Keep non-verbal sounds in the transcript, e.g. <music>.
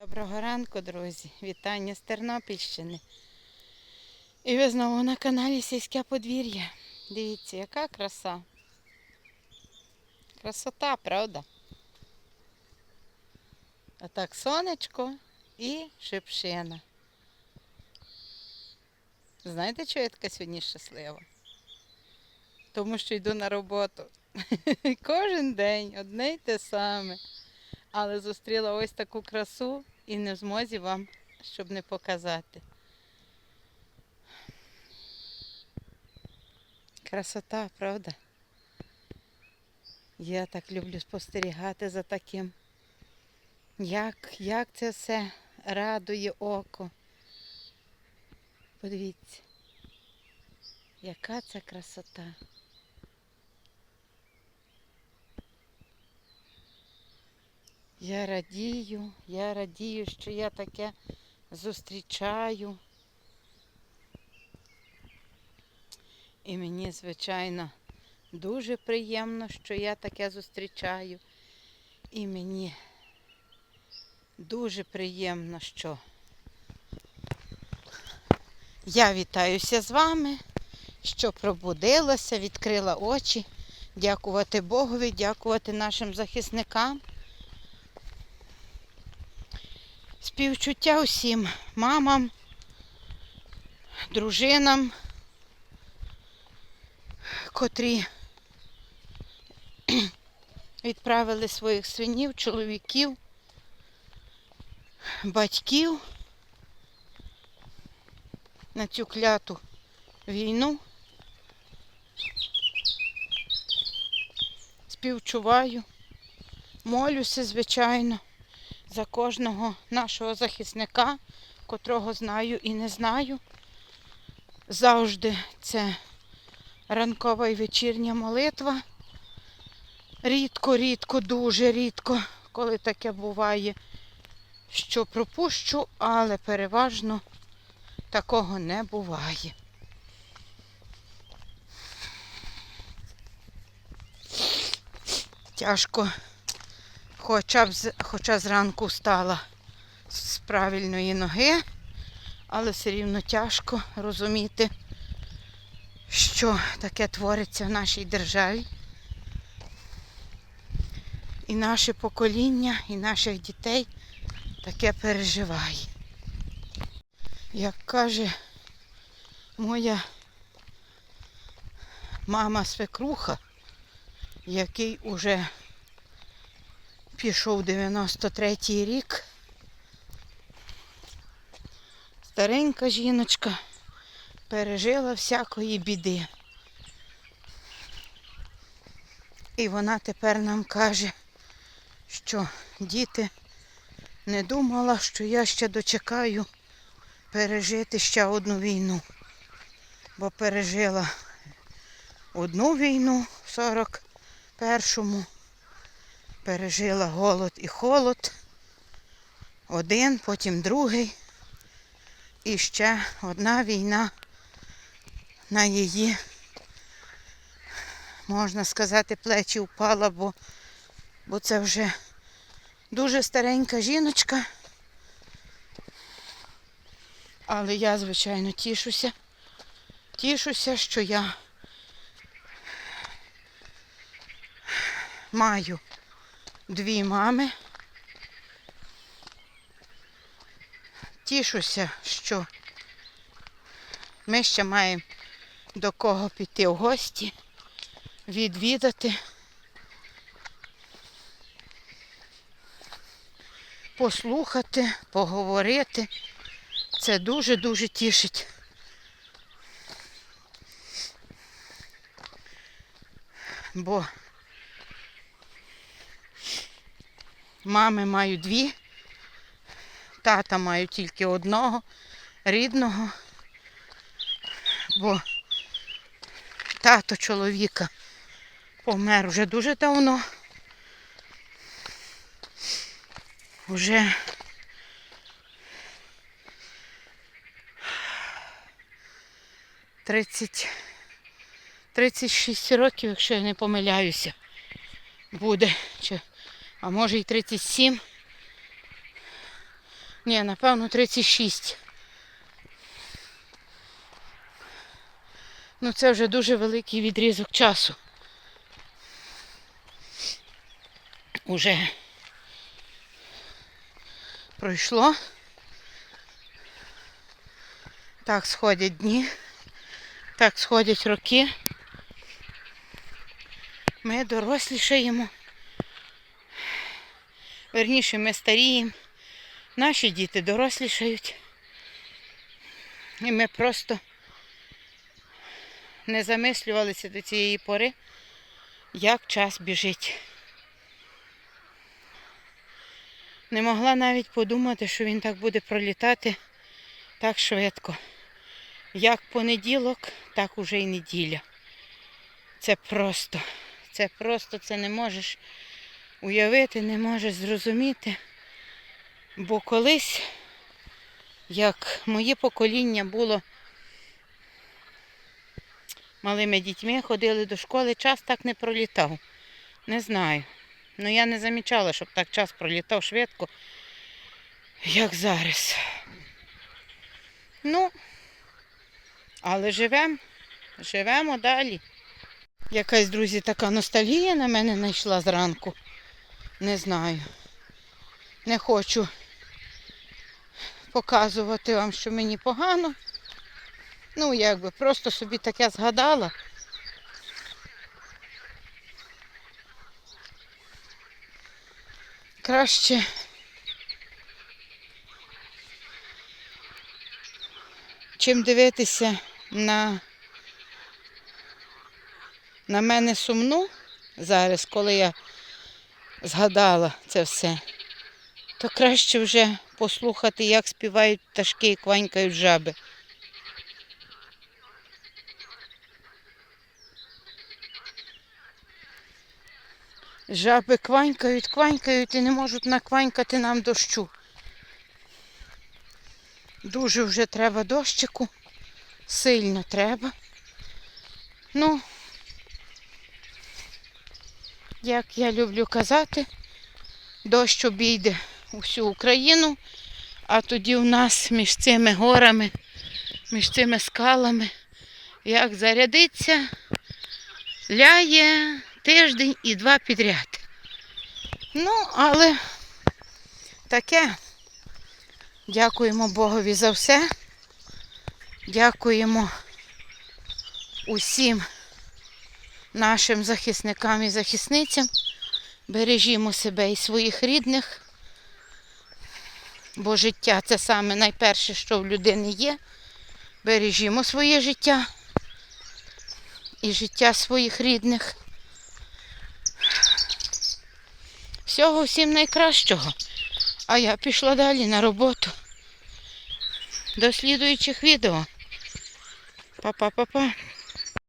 Доброго ранку, друзі! Вітання з Тернопільщини. І ви знову на каналі Сільське подвір'я. Дивіться, яка краса. Красота, правда? А так сонечко і шипшина. Знаєте, чого я така сьогодні щаслива? Тому що йду на роботу. <laughs> Кожен день одне й те саме. Але зустріла ось таку красу і не в змозі вам, щоб не показати. Красота, правда? Я так люблю спостерігати за таким. Як, як це все радує око. Подивіться, яка це красота. Я радію, я радію, що я таке зустрічаю. І мені, звичайно, дуже приємно, що я таке зустрічаю. І мені дуже приємно, що я вітаюся з вами, що пробудилася, відкрила очі. Дякувати Богові, дякувати нашим захисникам. Співчуття усім мамам, дружинам, котрі <clears throat> відправили своїх синів, чоловіків, батьків на цю кляту війну. Співчуваю, молюся, звичайно за кожного нашого захисника, котрого знаю і не знаю. Завжди це ранкова і вечірня молитва. Рідко, рідко, дуже рідко, коли таке буває, що пропущу, але переважно такого не буває. Тяжко Хоча б хоча зранку встала з правильної ноги, але все рівно тяжко розуміти, що таке твориться в нашій державі. І наше покоління, і наших дітей таке переживає. Як каже моя мама свекруха, який уже Пішов 93-й рік. Старенька жіночка пережила всякої біди. І вона тепер нам каже, що діти не думала, що я ще дочекаю пережити ще одну війну. Бо пережила одну війну в 41-му пережила голод і холод. Один, потім другий. І ще одна війна на її, можна сказати, плечі впала, бо, бо це вже дуже старенька жіночка. Але я, звичайно, тішуся. Тішуся, що я маю дві мами. Тішуся, що ми ще маємо до кого піти в гості, відвідати, послухати, поговорити. Це дуже-дуже тішить. Бо Мами маю дві, тата маю тільки одного, рідного, бо тато чоловіка помер вже дуже давно. Уже тридцять 36 років, якщо я не помиляюся, буде. Чи а може й 37. Ні, напевно, 36. Ну, це вже дуже великий відрізок часу. Уже пройшло. Так сходять дні, так сходять роки. Ми дорослішаємо. Верніше, ми старіємо. Наші діти дорослішають. І ми просто не замислювалися до цієї пори, як час біжить. Не могла навіть подумати, що він так буде пролітати так швидко. Як понеділок, так уже й неділя. Це просто, це просто це не можеш уявити, не можеш зрозуміти. Бо колись, як моє покоління було малими дітьми, ходили до школи, час так не пролітав. Не знаю. Ну я не замічала, щоб так час пролітав швидко, як зараз. Ну, але живемо, живемо далі. Якась, друзі, така ностальгія на мене знайшла зранку. Не знаю. Не хочу показувати вам, що мені погано. Ну, якби просто собі таке згадала. Краще чим дивитися на, на мене сумну зараз, коли я згадала це все, то краще вже послухати, як співають пташки і кванькають жаби. Жаби кванькають, кванькають і не можуть накванькати нам дощу. Дуже вже треба дощику. Сильно треба. Ну, як я люблю казати, дощ обійде усю Україну, а тоді у нас між цими горами, між цими скалами, як зарядиться, ляє тиждень і два підряд. Ну, але таке. Дякуємо Богові за все. Дякуємо усім нашим захисникам і захисницям. Бережімо себе і своїх рідних, бо життя це саме найперше, що в людини є. Бережімо своє життя і життя своїх рідних. Всього всім найкращого. А я пішла далі на роботу. До слідуючих відео. Па-па-па-па.